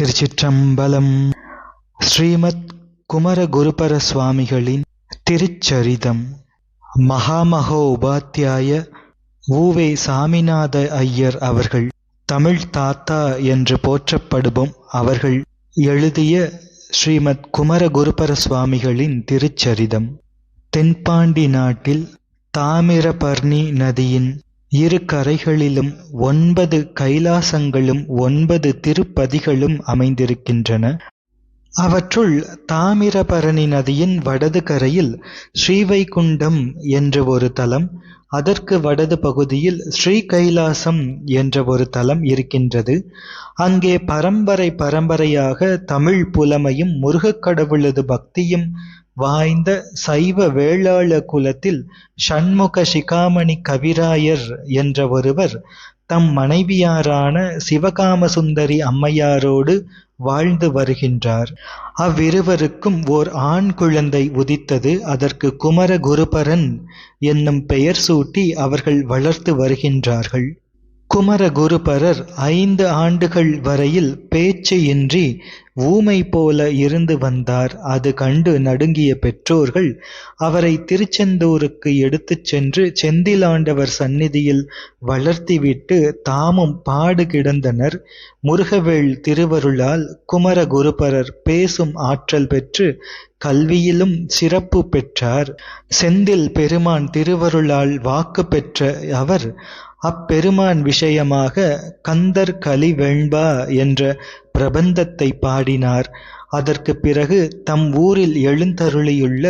திருச்சிற்றம்பலம். ஸ்ரீமத் குமரகுருபர சுவாமிகளின் திருச்சரிதம். மகாமகோ உபாத்தியாய ஊவே சாமிநாத ஐயர் அவர்கள் தமிழ் தாத்தா என்று போற்றப்படுபம் அவர்கள் எழுதிய ஸ்ரீமத் குமரகுருபர சுவாமிகளின் திருச்சரிதம். தென்பாண்டி நாட்டில் தாமிரபர்ணி நதியின் இரு கரைகளிலும் ஒன்பது கைலாசங்களும் ஒன்பது திருப்பதிகளும் அமைந்திருக்கின்றன. அவற்றுள் தாமிரபரணி நதியின் வடது கரையில் ஸ்ரீவைகுண்டம் என்ற ஒரு தலம் அதற்கு வடது பகுதியில் ஸ்ரீ கைலாசம் என்ற ஒரு தலம் இருக்கின்றது. அங்கே பரம்பரை பரம்பரையாக தமிழ் புலமையும் முருகக் கடவுளது பக்தியும் வாய்ந்த சைவ வேளாள குலத்தில் ஷண்முக சிகாமணி கவிராயர் என்ற ஒருவர் தம் மனைவியாரான சிவகாமசுந்தரி அம்மையாரோடு வாழ்ந்து வருகின்றார். அவ்விருவருக்கும் ஓர் ஆண் குழந்தை உதித்தது. அதற்கு குமர குருபரன் என்னும் பெயர் சூட்டி அவர்கள் வளர்த்து வருகின்றார்கள். குமரகுருபரர் ஐந்து ஆண்டுகள் வரையில் பேச்சு இன்றி ஊமை போல இருந்து வந்தார். அது கண்டு நடுங்கிய பெற்றோர்கள் அவரை திருச்செந்தூருக்கு எடுத்துச் சென்று செந்திலாண்டவர் சந்நிதியில் வளர்த்திவிட்டு தாமும் பாடு கிடந்தனர். முருகவேள் திருவருளால் குமரகுருபரர் பேசும் ஆற்றல் பெற்று கல்வியிலும் சிறப்பு பெற்றார். செந்தில் பெருமான் திருவருளால் வாக்கு பெற்ற அவர் அப்பெருமான் விஷயமாக கந்தர் கலி வெண்பா என்ற பிரபந்தத்தை பாடினார். அதற்கு பிறகு தம் ஊரில் எழுந்தருளியுள்ள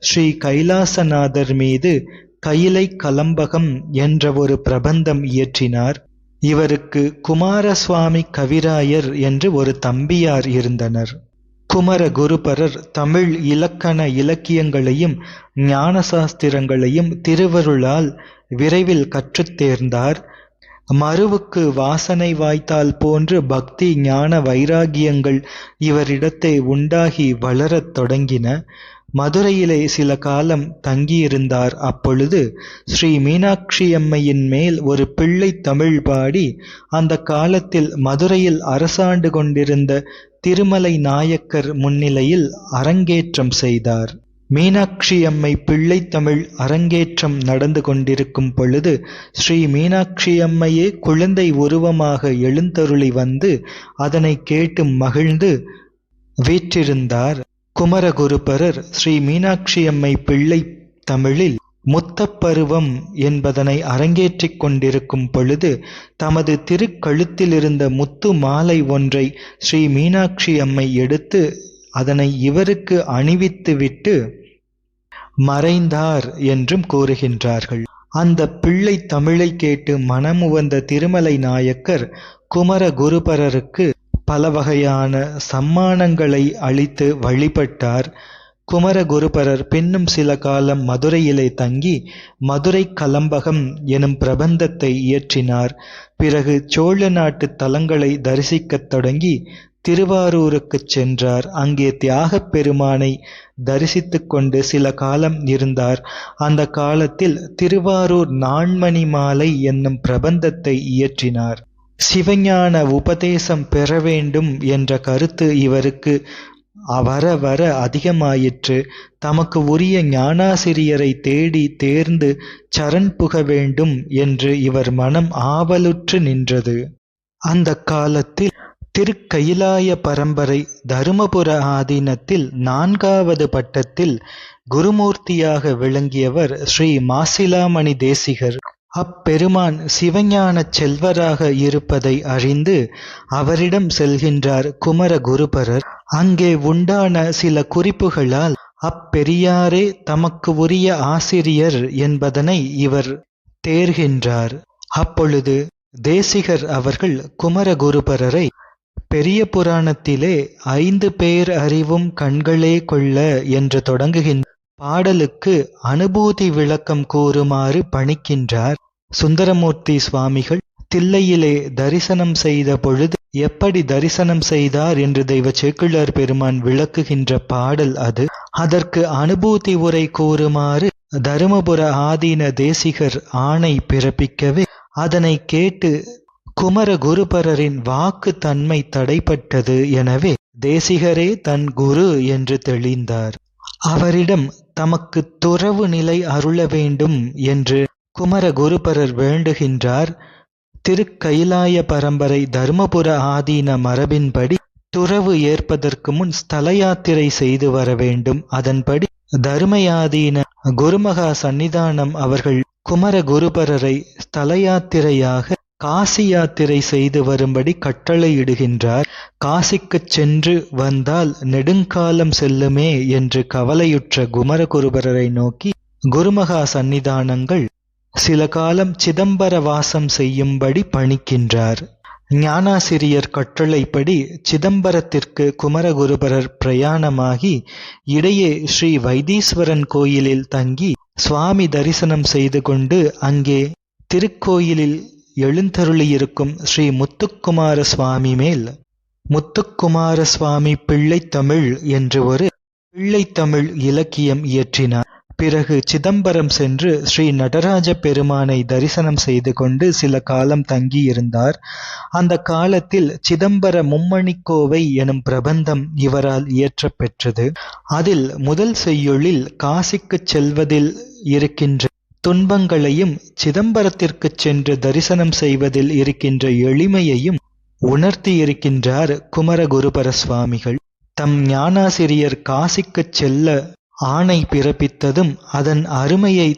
ஸ்ரீ கைலாசநாதர் மீது கையிலை கலம்பகம் என்ற ஒரு பிரபந்தம் இயற்றினார். இவருக்கு குமாரசுவாமி கவிராயர் என்று ஒரு தம்பியார் இருந்தனர். குமர குருபரர் தமிழ் இலக்கண இலக்கியங்களையும் ஞானசாஸ்திரங்களையும் திருவருளால் விரைவில் கற்றுத் தேர்ந்தார். மருவுக்கு வாசனை வாய்த்தால் போன்று பக்தி ஞான வைராகியங்கள் இவரிடத்தை உண்டாகி வளரத் தொடங்கின. மதுரையிலே சில காலம் தங்கியிருந்தார். அப்பொழுது ஸ்ரீ மீனாட்சியம்மையின் மேல் ஒரு பிள்ளை தமிழ் பாடி அந்த காலத்தில் மதுரையில் அரசாண்டு கொண்டிருந்த திருமலை நாயக்கர் முன்னிலையில் அரங்கேற்றம் செய்தார். மீனாட்சியம்மை பிள்ளை பிள்ளைத்தமிழ் அரங்கேற்றம் நடந்து கொண்டிருக்கும் பொழுது ஸ்ரீ மீனாட்சியம்மையே குழந்தை உருவமாக எழுந்தருளி வந்து அதனை கேட்டு மகிழ்ந்து வீற்றிருந்தார். குமரகுருபரர் ஸ்ரீ மீனாட்சி அம்மை பிள்ளை தமிழில் முத்தப்பருவம் என்பதனை அரங்கேற்றிக் கொண்டிருக்கும் பொழுது தமது திருக்கழுத்திலிருந்த முத்து மாலை ஒன்றை ஸ்ரீ மீனாட்சி அம்மை எடுத்து அதனை இவருக்கு அணிவித்துவிட்டு மறைந்தார் என்றும் கூறுகின்றார்கள். அந்த பிள்ளை தமிழை கேட்டு மனமுவந்த திருமலை நாயக்கர் குமர குருபரருக்கு பல வகையான சம்மானங்களை அளித்து வழிபட்டார். குமர குருபரர் பின்னும் சில காலம் மதுரையிலே தங்கி மதுரை கலம்பகம் எனும் பிரபந்தத்தை இயற்றினார். பிறகு சோழ நாட்டு தலங்களை தரிசிக்கத் தொடங்கி திருவாரூருக்குச் சென்றார். அங்கே தியாகப் பெருமானை தரிசித்து கொண்டு சில காலம் இருந்தார். அந்த காலத்தில் திருவாரூர் நான்மணி மாலை என்னும் பிரபந்தத்தை இயற்றினார். சிவஞான உபதேசம் பெற வேண்டும் என்ற கருத்து இவருக்கு வர வர அதிகமாயிற்று. தமக்கு உரிய ஞானாசிரியரை தேடி தேர்ந்து சரண் புக வேண்டும் என்று இவர் மனம் ஆவலுற்று நின்றது. அந்த காலத்தில் திருக்கயிலாய பரம்பரை தருமபுர ஆதீனத்தில் நான்காவது பட்டத்தில் குருமூர்த்தியாக விளங்கியவர் ஸ்ரீ மாசிலாமணி தேசிகர். அப்பெருமான் சிவஞான செல்வராக இருப்பதை அறிந்து அவரிடம் செல்கின்றார் குமர குருபரர் அங்கே உண்டான சில குறிப்புகளால் அப்பெரியாரே தமக்கு உரிய ஆசிரியர் என்பதனை இவர் தேர்கின்றார். அப்பொழுது தேசிகர் அவர்கள் குமரகுருபரரை பெரிய புராணத்திலே ஐந்து பேர் அறிவும் கண்களே கொள்ள என்று தொடங்குகின்ற பாடலுக்கு அனுபூதி விளக்கம் கூறுமாறு பணிக்கின்றார் சுந்தரமூர்த்தி சுவாமிகள். தில்லையிலே தரிசனம் செய்த பொழுது எப்படி தரிசனம் செய்தார் என்று தெய்வ சேக்கிழார் பெருமான் விளக்குகின்ற பாடல் அது. அதற்கு அனுபூதி உரை கூறுமாறு தருமபுர ஆதீன தேசிகர் ஆணை பிறப்பிக்கவே அதனை கேட்டு குமர குருபரரின் வாக்கு தன்மை தடைப்பட்டது எனவே தேசிகரே தன் குரு என்று தெளிந்தார். அவரிடம் தமக்கு துறவு நிலை அருள வேண்டும் என்று குமர குருபரர் வேண்டுகின்றார். திருக்கயிலாய பரம்பரை தருமபுர ஆதீன மரபின்படி துறவு ஏற்பதற்கு முன் ஸ்தல யாத்திரை செய்து வர வேண்டும். அதன்படி தருமயாதீன குருமகா சந்நிதானம் அவர்கள் குமர குருபரரை ஸ்தல யாத்திரையாக காசி யாத்திரை செய்து வரும்படி கட்டளையிடுகின்றார் காசிக்குச் சென்று வந்தால் நெடுங்காலம் செல்லுமே என்று கவலையுற்ற குமரகுருபரரை நோக்கி குருமகா சந்நிதானங்கள் சில காலம் சிதம்பர வாசம் செய்யும்படி பணிக்கின்றார். ஞானாசிரியர் கட்டளைப்படி சிதம்பரத்திற்கு குமரகுருபரர் பிரயாணமாகி இடையே ஸ்ரீ வைத்தீஸ்வரன் கோயிலில் தங்கி சுவாமி தரிசனம் செய்து கொண்டு அங்கே திருக்கோயிலில் எழுந்தருளியிருக்கும் ஸ்ரீ முத்துக்குமார சுவாமி மேல். முத்துக்குமார சுவாமி பிள்ளைத்தமிழ் என்று ஒரு பிள்ளைத்தமிழ் இலக்கியம் இயற்றினார். பிறகு சிதம்பரம் சென்று ஸ்ரீ நடராஜ பெருமானை தரிசனம் செய்து கொண்டு சில காலம் தங்கியிருந்தார். அந்த காலத்தில் சிதம்பர மும்மணிக்கோவை எனும் பிரபந்தம் இவரால் இயற்றப்பெற்றது. அதில் முதல் செய்யுளில் காசிக்கு செல்வதில் இருக்கின்ற துன்பங்களையும் சிதம்பரத்திற்குச் சென்று தரிசனம் செய்வதில் இருக்கின்ற எளிமையையும் உணர்த்தியிருக்கின்றார் குமரகுருபர சுவாமிகள் தம் ஞானாசிரியர் காசிக்குச் செல்ல ஆணை பிறப்பித்ததும் அதன் அருமையை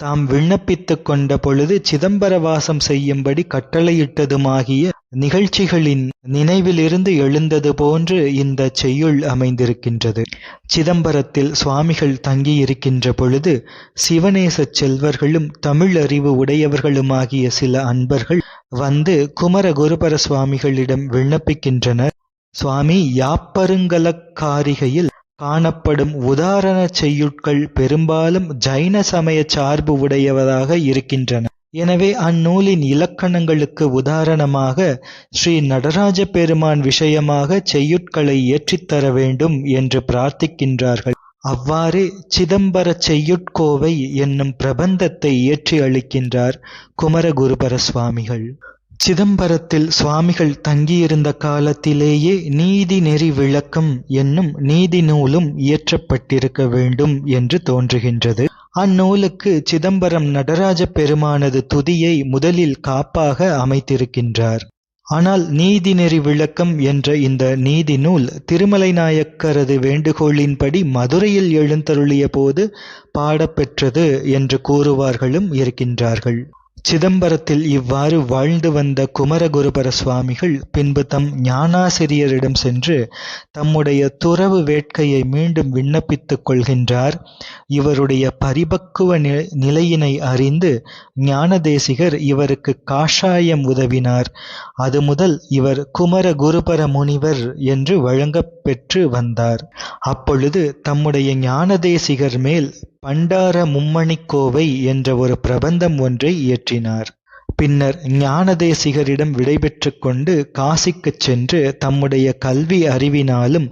தாம் விண்ணப்பித்து கொண்ட பொழுது சிதம்பர வாசம் செய்யும்படி கட்டளையிட்டதுமாகிய நிகழ்ச்சிகளின் நினைவிலிருந்து எழுந்தது போன்று இந்த செய்யுள் அமைந்திருக்கின்றது. சிதம்பரத்தில் சுவாமிகள் தங்கியிருக்கின்ற பொழுது சிவநேசச் செல்வர்களும் தமிழ் அறிவு உடையவர்களுமாகிய சில அன்பர்கள் வந்து குமர குருபர சுவாமிகளிடம் விண்ணப்பிக்கின்றனர். சுவாமி யாப்பருங்கலக்காரிகையில் காணப்படும் உதாரண செய்யுட்கள் பெரும்பாலும் ஜைன சமய சார்பு உடையவதாக இருக்கின்றன. எனவே அந்நூலின் இலக்கணங்களுக்கு உதாரணமாக ஸ்ரீ நடராஜ பெருமான் விஷயமாக செய்யுட்களை ஏற்றித்தர வேண்டும் என்று பிரார்த்திக்கின்றார்கள். அவ்வாறே சிதம்பர செய்யுட்கோவை என்னும் பிரபந்தத்தை இயற்றி அளிக்கின்றார் குமரகுருபர சுவாமிகள் சிதம்பரத்தில் சுவாமிகள் தங்கியிருந்த காலத்திலேயே நீதி நெறி விளக்கம் என்னும் நீதி நூலும் இயற்றப்பட்டிருக்க வேண்டும் என்று தோன்றுகின்றது. அந்நூலுக்கு சிதம்பரம் நடராஜ பெருமானது துதியை முதலில் காப்பாக அமைத்திருக்கின்றார். ஆனால் நீதிநெறி விளக்கம் என்ற இந்த நீதி நூல் திருமலை நாயக்கரது வேண்டுகோளின்படி மதுரையில் எழுந்தருளிய போது பாடப்பெற்றது என்று கூறுவார்களும் இருக்கின்றார்கள். சிதம்பரத்தில் இவ்வாறு வாழ்ந்து வந்த குமரகுருபர சுவாமிகள் பின்பு தம் ஞானாசிரியரிடம் சென்று தம்முடைய துறவு வேட்கையை மீண்டும் விண்ணப்பித்துக் கொள்கின்றார். இவருடைய பரிபக்குவ நிலையினை அறிந்து ஞானதேசிகர் இவருக்கு காஷாயம் உதவினார். அது முதல் இவர் குமர குருபர முனிவர் என்று வழங்கப் பெற்று வந்தார். அப்பொழுது தம்முடைய ஞானதேசிகர் மேல் பண்டார மும்மணிக்கோவை என்ற ஒரு பிரபந்தம் ஒன்றை இயற்றினார் பின்னர் ஞானதேசிகரிடம் விடைபெற்று கொண்டு காசிக்குச் சென்று தம்முடைய கல்வி அறிவினாலும்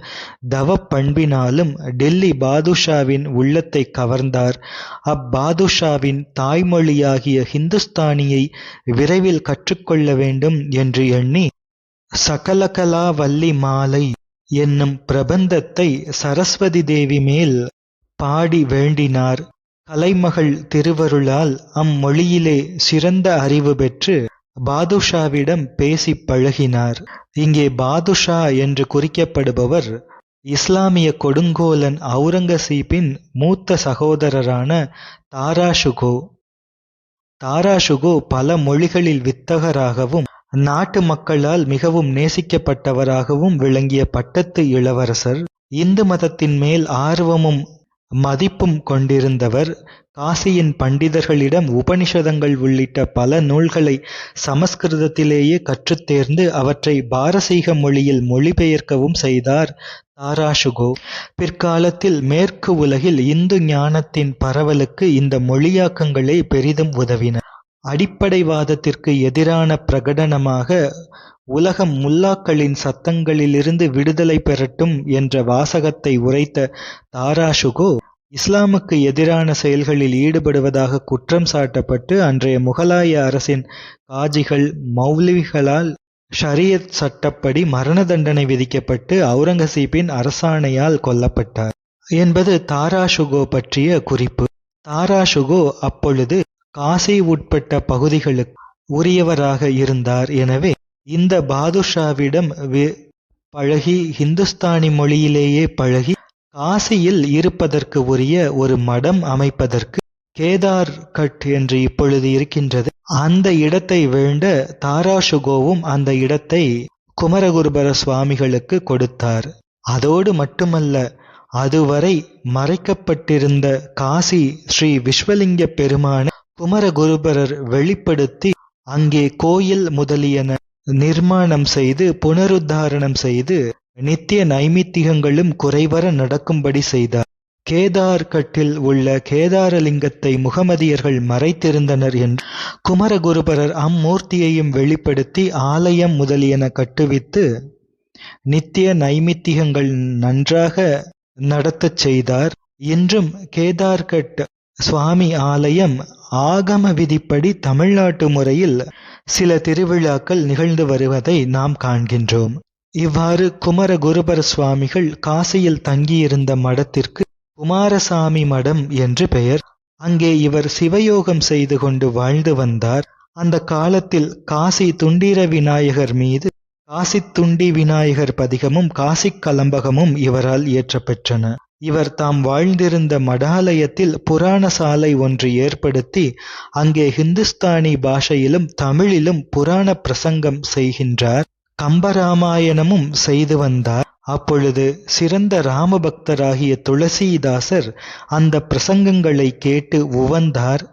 தவ பண்பினாலும் டெல்லி பாதுஷாவின் உள்ளத்தை கவர்ந்தார். அப்பாதுஷாவின் தாய்மொழியாகிய ஹிந்துஸ்தானியை விரைவில் கற்றுக்கொள்ள வேண்டும் என்று எண்ணி சகலகலாவல்லி மாலை என்னும் பிரபந்தத்தை சரஸ்வதி தேவி மேல் பாடி வேண்டினார். கலைமகள் திருவருளால் அம்மொழியிலே சிறந்த அறிவு பெற்று பாதுஷாவிடம் பேசி பழகினார். இங்கே பாதுஷா என்று குறிக்கப்படுபவர் இஸ்லாமிய கொடுங்கோலன் அவுரங்கசீப்பின் மூத்த சகோதரரான தாராஷுகோ. தாராஷுகோ பல மொழிகளில் வித்தகராகவும் நாட்டு மக்களால் மிகவும் நேசிக்கப்பட்டவராகவும் விளங்கிய பட்டத்து இளவரசர். இந்து மதத்தின் மேல் ஆர்வமும் மதிப்பும் கொண்டிருந்தவர் காசியின் பண்டிதர்களிடம் உபனிஷதங்கள் உள்ளிட்ட பல நூல்களை சமஸ்கிருதத்திலேயே கற்றுத் தேர்ந்து அவற்றை பாரசீக மொழியில் மொழிபெயர்க்கவும் செய்தார் தாராஷுகோ. பிற்காலத்தில் மேற்கு உலகில் இந்து ஞானத்தின் பரவலுக்கு இந்த மொழியாக்கங்களே பெரிதும் உதவின. அடிப்படைவாதத்திற்கு எதிரான பிரகடனமாக உலகம் முல்லாக்களின் சத்தங்களிலிருந்து விடுதலை பெறட்டும் என்ற வாசகத்தை உரைத்த தாராஷுகோ இஸ்லாமுக்கு எதிரான செயல்களில் ஈடுபடுவதாக குற்றம் சாட்டப்பட்டு அன்றைய முகலாய அரசின் காஜிகள் மௌலிகளால் ஷரியத் சட்டப்படி மரண தண்டனை விதிக்கப்பட்டு அவுரங்கசீப்பின் அரசாணையால் கொல்லப்பட்டார் என்பது தாராஷுகோ பற்றிய குறிப்பு. தாராஷுகோ அப்பொழுது காசி உட்பட்ட பகுதிகளுக்கு உரியவராக இருந்தார். எனவே இந்த பாதுஷாவிடம் பழகி ஹிந்துஸ்தானி மொழியிலேயே பழகி காசியில் இருப்பதற்கு உரிய ஒரு மடம் அமைப்பதற்கு கேதார் கட் என்று இப்பொழுது இருக்கின்றது. அந்த இடத்தை வேண்ட தாராஷுகோவும் அந்த இடத்தை குமரகுருபர சுவாமிகளுக்கு கொடுத்தார். அதோடு மட்டுமல்ல அதுவரை மறைக்கப்பட்டிருந்த காசி ஸ்ரீ விஸ்வலிங்க பெருமான குமரகுருபரர் வெளிப்படுத்தி அங்கே கோயில் முதலியன நிர்மாணம் செய்து புனருத்தாரணம் செய்து நித்திய நைமித்திகங்களும் குறைவர நடக்கும்படி செய்தார். கேதார் கட்டில் உள்ள கேதாரலிங்கத்தை முகமதியர்கள் மறைத்திருந்தனர் என்று குமரகுருபரர் அம்மூர்த்தியையும் வெளிப்படுத்தி ஆலயம் முதலியன கட்டுவித்து நித்திய நைமித்திகங்கள் நன்றாக நடத்தச் செய்தார். இன்றும் கேதார்கட் சுவாமி ஆலயம் ஆகம விதிப்படி தமிழ்நாட்டு முறையில் சில திருவிழாக்கள் நிகழ்ந்து வருவதை நாம் காண்கின்றோம். இவ்வாறு குமர குருபர சுவாமிகள் காசியில் தங்கியிருந்த மடத்திற்கு குமாரசாமி மடம் என்று பெயர். அங்கே இவர் சிவயோகம் செய்து கொண்டு வாழ்ந்து வந்தார். அந்த காலத்தில் காசி துண்டீர விநாயகர் மீது காசி துண்டி விநாயகர் பதிகமும் காசி கலம்பகமும் இவரால் இயற்றப்பெற்றன. இவர் தாம் வாழ்ந்திருந்த மடாலயத்தில் புராண சாலை ஒன்று ஏற்படுத்தி அங்கே ஹிந்துஸ்தானி பாஷையிலும் தமிழிலும் புராண பிரசங்கம் செய்கின்றார். கம்பராமாயணமும் செய்து வந்தார். அப்பொழுது சிறந்த ராமபக்தராகிய துளசிதாசர் அந்த பிரசங்கங்களை கேட்டு உவந்தார்.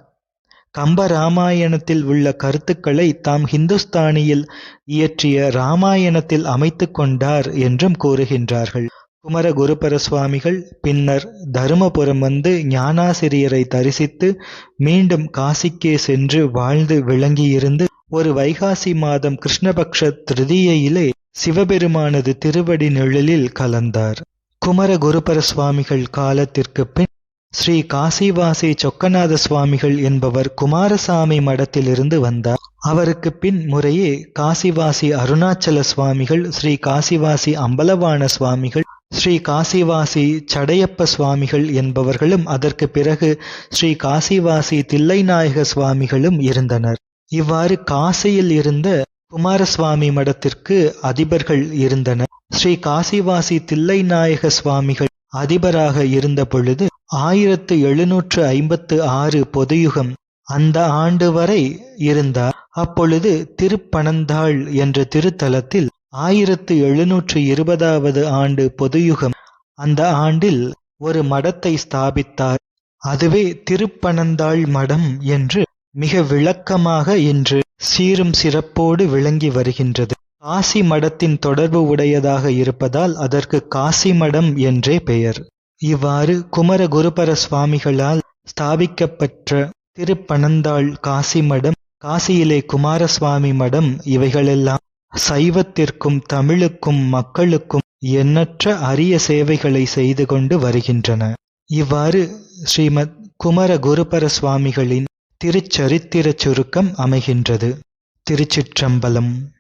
கம்பராமாயணத்தில் உள்ள கருத்துக்களை தாம் ஹிந்துஸ்தானியில் இயற்றிய ராமாயணத்தில் அமைத்து கொண்டார் என்றும் கூறுகின்றார்கள். குமரகுருபர சுவாமிகள் பின்னர் தருமபுரம் வந்து ஞானாசிரியரை தரிசித்து மீண்டும் காசிக்கே சென்று வாழ்ந்து விளங்கியிருந்து ஒரு வைகாசி மாதம் கிருஷ்ணபக்ஷ திருதியிலே சிவபெருமானது திருவடி நிழலில் கலந்தார். குமரகுருபர சுவாமிகள் காலத்திற்கு பின் ஸ்ரீ காசிவாசி சொக்கநாத சுவாமிகள் என்பவர் குமாரசாமி மடத்திலிருந்து வந்தார். அவருக்கு பின் முறையே காசிவாசி அருணாச்சல சுவாமிகள் ஸ்ரீ காசிவாசி அம்பலவான சுவாமிகள் ஸ்ரீ காசிவாசி சடையப்ப சுவாமிகள் என்பவர்களும் அதற்கு பிறகு ஸ்ரீ காசிவாசி தில்லைநாயக சுவாமிகளும் இருந்தனர். இவ்வாறு காசியில் இருந்த குமாரசுவாமி மடத்திற்கு அதிபர்கள் இருந்தனர். ஸ்ரீ காசிவாசி தில்லைநாயக சுவாமிகள் அதிபராக இருந்த பொழுது ஆயிரத்து எழுநூற்று ஐம்பத்து ஆறு பொதுயுகம் அந்த ஆண்டு வரை இருந்தார். அப்பொழுது திருப்பனந்தாள் என்ற திருத்தலத்தில் ஆயிரத்து எழுநூற்று இருபதாவது ஆண்டு பொதுயுகம். அந்த ஆண்டில் ஒரு மடத்தை ஸ்தாபித்தார். அதுவே திருப்பனந்தாள் மடம் என்று மிக விளக்கமாக இன்று சீரும் சிறப்போடு விளங்கி வருகின்றது. காசி மடத்தின் தொடர்பு உடையதாக இருப்பதால் அதற்கு காசி மடம் என்றே பெயர். இவ்வாறு குமர குருபர சுவாமிகளால் ஸ்தாபிக்கப்பெற்ற திருப்பனந்தாள் காசி மடம் காசியிலே குமாரசுவாமி மடம் இவைகளெல்லாம் சைவத்திற்கும் தமிழுக்கும் மக்களுக்கும் எண்ணற்ற அரிய சேவைகளை செய்து கொண்டு வருகின்றன. இவ்வாறு ஸ்ரீமத் குமர குருபர சுவாமிகளின் திருச்சரித்திரச் சுருக்கம் அமைகின்றது. திருச்சிற்றம்பலம்